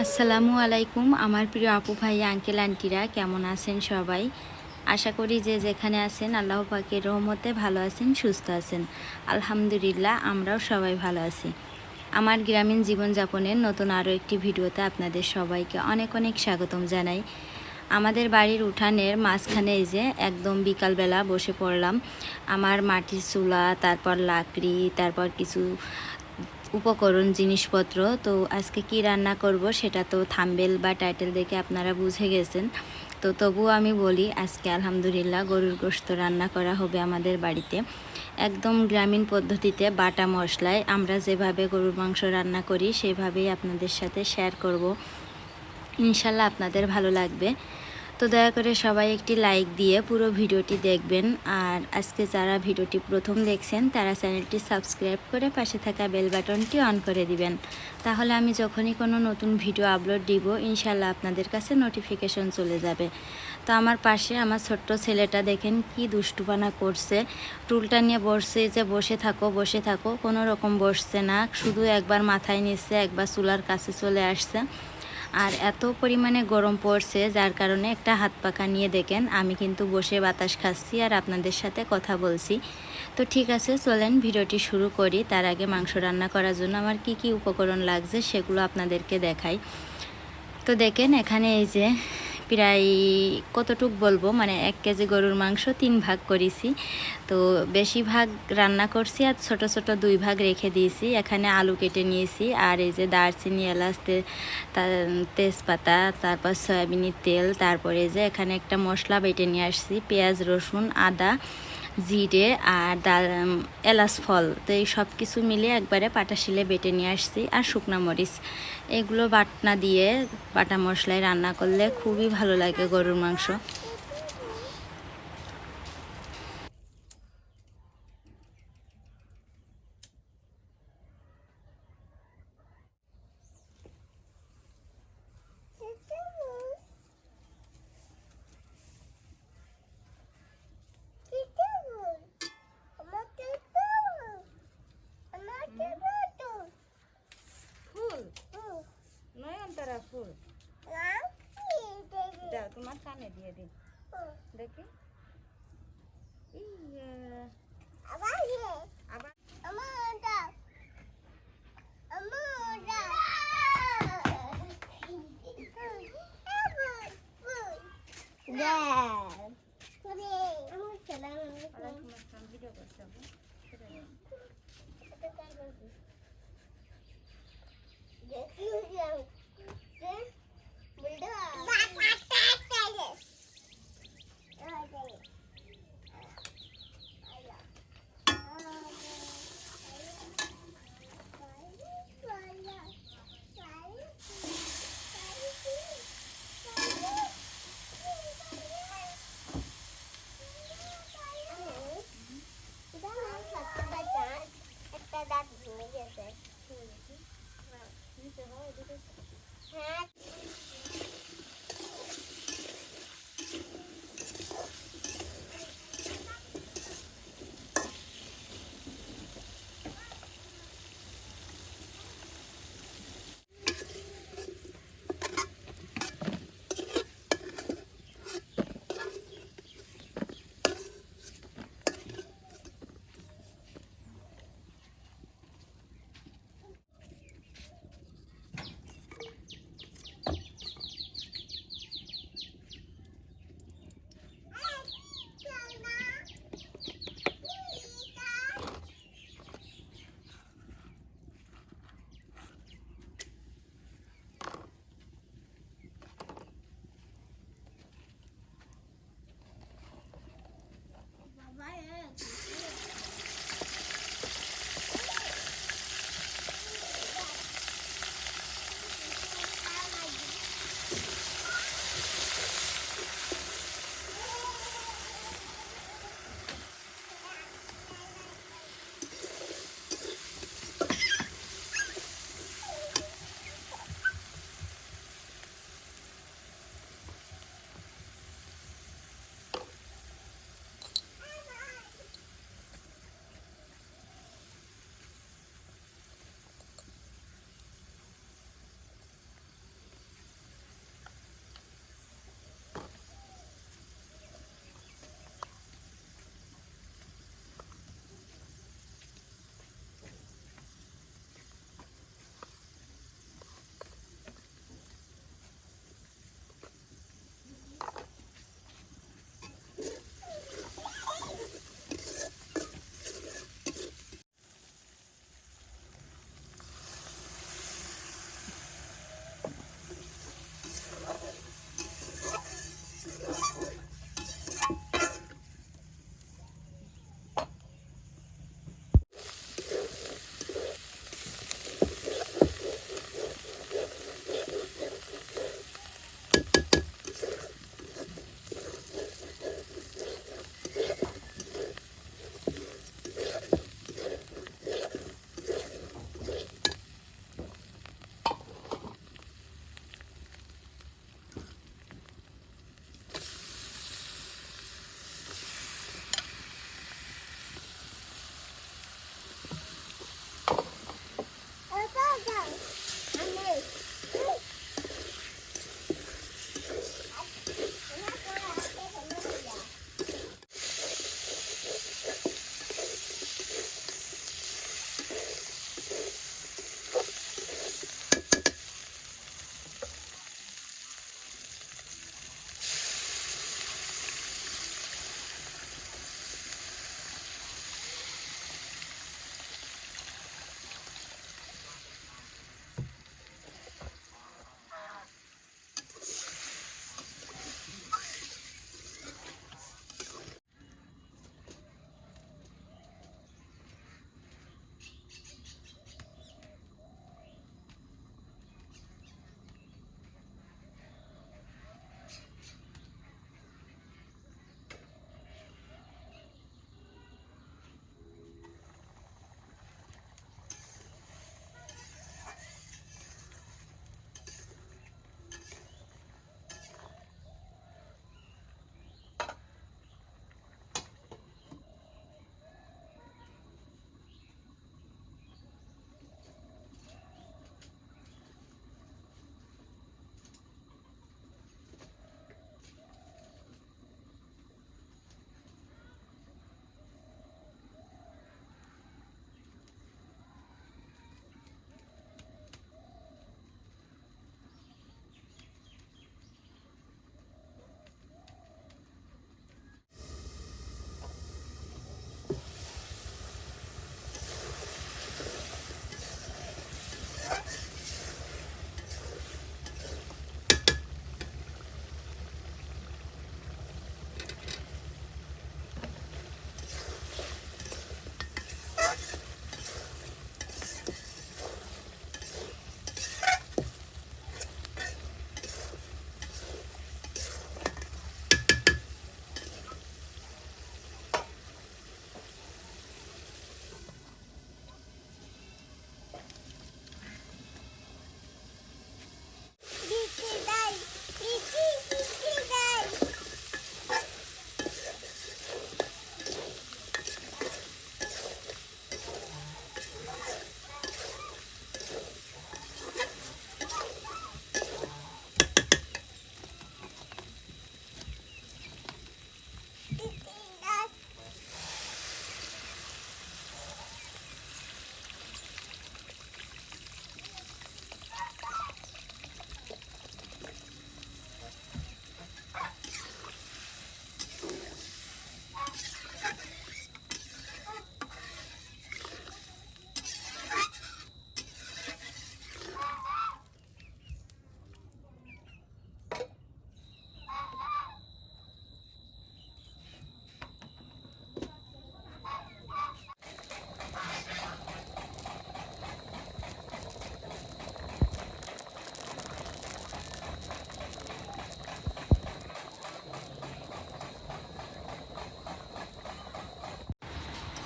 আসসালামু আলাইকুম, আমার প্রিয় আপু ভাই, আঙ্কেল, আন্টিরা, কেমন আছেন সবাই? আশা করি যে যেখানে আছেন, আল্লাহ পাকের রহমতে ভালো আছেন, সুস্থ আছেন। আলহামদুলিল্লাহ, আমরাও সবাই ভালো আছি। আমার গ্রামীণ জীবনযাপনের নতুন আরও একটি ভিডিওতে আপনাদের সবাইকে অনেক অনেক স্বাগতম জানাই। আমাদের বাড়ির উঠানের মাঝখানে যে একদম বিকালবেলা বসে পড়লাম। আমার মাটির চুলা, তারপর লাকড়ি, তারপর কিছু উপকরণ, জিনিসপত্র, তো আজকে কি রান্না করব সেটা তো থাম্বেল বা টাইটেল দেখে আপনারা বুঝে গেছেন। তো তবুও আমি বলি, আজকে আলহামদুলিল্লাহ গরুর গোস্ত রান্না করা হবে আমাদের বাড়িতে। একদম গ্রামীণ পদ্ধতিতে বাটা মশলায় আমরা যেভাবে গরুর মাংস রান্না করি, সেভাবেই আপনাদের সাথে শেয়ার করব। ইনশাল্লাহ আপনাদের ভালো লাগবে। তো দয়া করে সবাই একটি লাইক দিয়ে পুরো ভিডিওটি দেখবেন। আর আজকে যারা ভিডিওটি প্রথম দেখছেন, তারা চ্যানেলটি সাবস্ক্রাইব করে পাশে থাকা বেল বাটনটি অন করে দিবেন। তাহলে আমি যখনই কোনো নতুন ভিডিও আপলোড দিব ইনশাল্লাহ আপনাদের কাছে নোটিফিকেশন চলে যাবে। তো আমার পাশে আমার ছোট্ট ছেলেটা দেখেন কি দুষ্টুপানা করছে। টুলটা নিয়ে বসছে যে, বসে থাকো বসে থাকো। কোনো রকম বসছে না, শুধু একবার মাথায় নিচ্ছে, একবার চুলার কাছে চলে আসছে। আর এত পরিমাণে গরম পড়ছে, যার কারণে একটা হাত পাখা নিয়ে দেখেন, আমি কিন্তু বসে বাতাস খাচ্ছি আর আপনাদের সাথে কথা বলছি। তো ঠিক আছে, চলেন ভিডিওটি শুরু করি। তার আগে মাংস রান্না করার জন্য আমার কি কি উপকরণ লাগছে সেগুলো আপনাদেরকে দেখাই। তো দেখেন এখানে এই যে প্রায় কতটুক বলব? মানে এক কেজি গরুর মাংস তিন ভাগ করেছি। তো বেশি ভাগ রান্না করছি আর ছোট ছোট দুই ভাগ রেখে দিয়েছি। এখানে আলু কেটে নিয়েছি আর এই যে দারচিনি, এলাচ তেজপাতা, তারপর সয়াবিনের তেল, তারপরে যে এখানে একটা মশলা বেটে নিয়ে আসছি, পেঁয়াজ, রসুন, আদা জিরে আর ডাল এলাচ ফল। তো এই সব কিছু মিলে একবারে পাটা শিলে বেটে নিয়ে আসছি। আর শুকনো মরিচ। এগুলো বাটনা দিয়ে বাটা মশলায় রান্না করলে খুবই ভালো লাগে গরুর মাংস। হ্যাঁ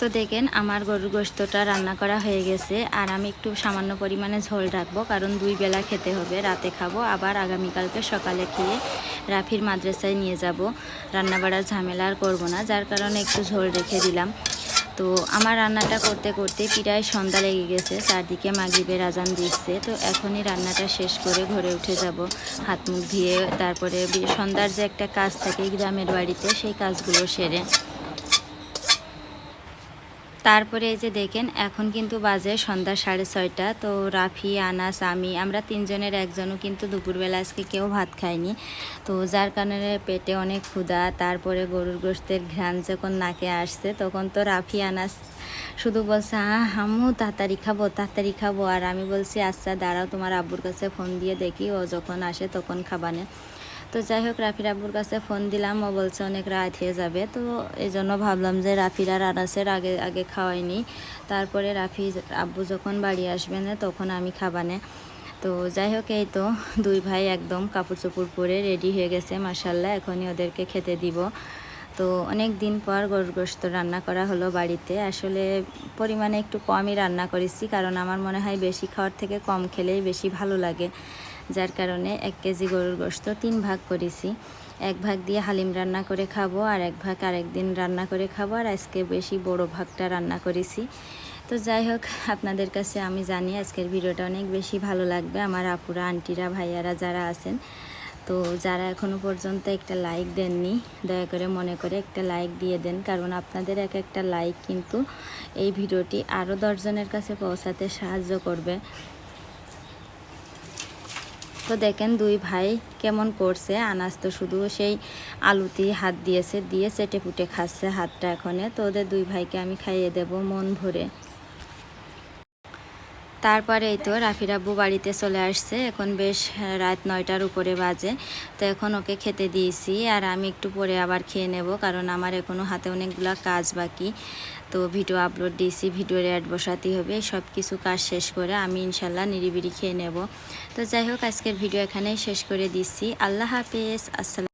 তো দেখেন আমার গরুর গোস্তটা রান্না করা হয়ে গেছে, আর আমি একটু সামান্য পরিমাণে ঝোল রাখব, কারণ দুই বেলা খেতে হবে, রাতে খাব, আবার আগামীকালকে সকালে খেয়ে রাফির মাদ্রাসায় নিয়ে যাব। রান্না বাড়ার ঝামেলা আর করব না, যার কারণে একটু ঝোল রেখে দিলাম। তো আমার রান্নাটা করতে করতে প্রায় সন্ধ্যা লেগে গেছে, চারদিকে মাগরিবের আজান দিচ্ছে, তো এখনই রান্নাটা শেষ করে ঘরে উঠে যাব। হাত মুখ ধুয়ে তারপরে সন্ধ্যার যে একটা কাজ থাকে গ্রামের বাড়িতে, সেই কাজগুলো সেরে। তারপরে এই যে দেখেন, এখন কিন্তু বাজে সন্ধ্যা সাড়ে ছয়টা। তো রাফি, আনাস, আমি, আমরা তিনজনের একজনও কিন্তু দুপুরবেলা আজকে কেউ ভাত খায়নি তো যার কারণে পেটে অনেক ক্ষুধা, তারপরে গরুর গোস্তের ঘ্রাণ যখন নাকে আসছে, তখন তো রাফি, আনাস শুধু বলছে হ্যাঁ হামু তাড়াতাড়ি খাব তাড়াতাড়ি খাব। আর আমি বলছি আচ্ছা দাঁড়াও, তোমার আব্বুর কাছে ফোন দিয়ে দেখি, ও যখন আসে তখন খাবানে। তো যাই হোক, রাফির আব্বুর কাছে ফোন দিলাম। ও বলছে, অনেক রাত হয়ে যাবে। তো এই জন্য ভাবলাম যে, রাফির আর আনাসের আগে আগে খাওয়াইনি। তারপরে রাফি আব্বু যখন বাড়ি আসবে না, তখন আমি খাবানে। তো যাই হোক, এই তো দুই ভাই একদম কাপড় চোপড় পরে রেডি হয়ে গেছে মাসাল্লাহ এখনই ওদেরকে খেতে দিব। তো অনেক দিন পর গোস্ত রান্না করা হলো বাড়িতে। আসলে পরিমাণে একটু কমই রান্না করেছি, কারণ আমার মনে হয় বেশি খাওয়ার থেকে কম খেলেই বেশি ভালো লাগে। যার কারণে এক কেজি গরুর গোস্ত তিন ভাগ করেছি। এক ভাগ দিয়ে হালিম রান্না করে খাব আর এক ভাগ আরেক দিন রান্না করে খাব আর আজকে বেশি বড় ভাগটা রান্না করেছি। তো যাই হোক, আপনাদের কাছে আমি জানি আজকের ভিডিওটা অনেক বেশি ভালো লাগবে। আমার আপুরা, আন্টিরা, ভাইয়ারা যারা আছেন, তো যারা এখনও পর্যন্ত একটা লাইক দেননি, দয়া করে মনে করে একটা লাইক দিয়ে দেন। কারণ আপনাদের এক একটা লাইক কিন্তু এই ভিডিওটি আরও দশজনের কাছে পৌঁছাতে সাহায্য করবে। তো দেখেন দুই ভাই কেমন করছে, আনাজ তো শুধু সেই আলুতেই হাত দিয়েছে, দিয়ে চেটে পুটে খাচ্ছে হাতটা এখনে। তো ওদের দুই ভাইকে আমি খাইয়ে দেব মন ভরে। তারপরে এই তো রাফির আব্বু বাড়িতে চলে আসছে। এখন বেশ রাত নয়টার উপরে বাজে। তো এখন ওকে খেতে দিয়েছি আর আমি একটু পরে আবার খেয়ে নেব কারণ আমার এখনও হাতে অনেকগুলো কাজ বাকি। তো ভিডিও আপলোড দিয়েছি, ভিডিওর অ্যাড বসাতেই হবে সব কিছু কাজ শেষ করে আমি ইনশাল্লাহ নিরিবিরি খেয়ে নেব। তো যাই হোক, আজকের ভিডিও এখানেই শেষ করে দিচ্ছি। আল্লাহ হাফেজ, আসসালাম।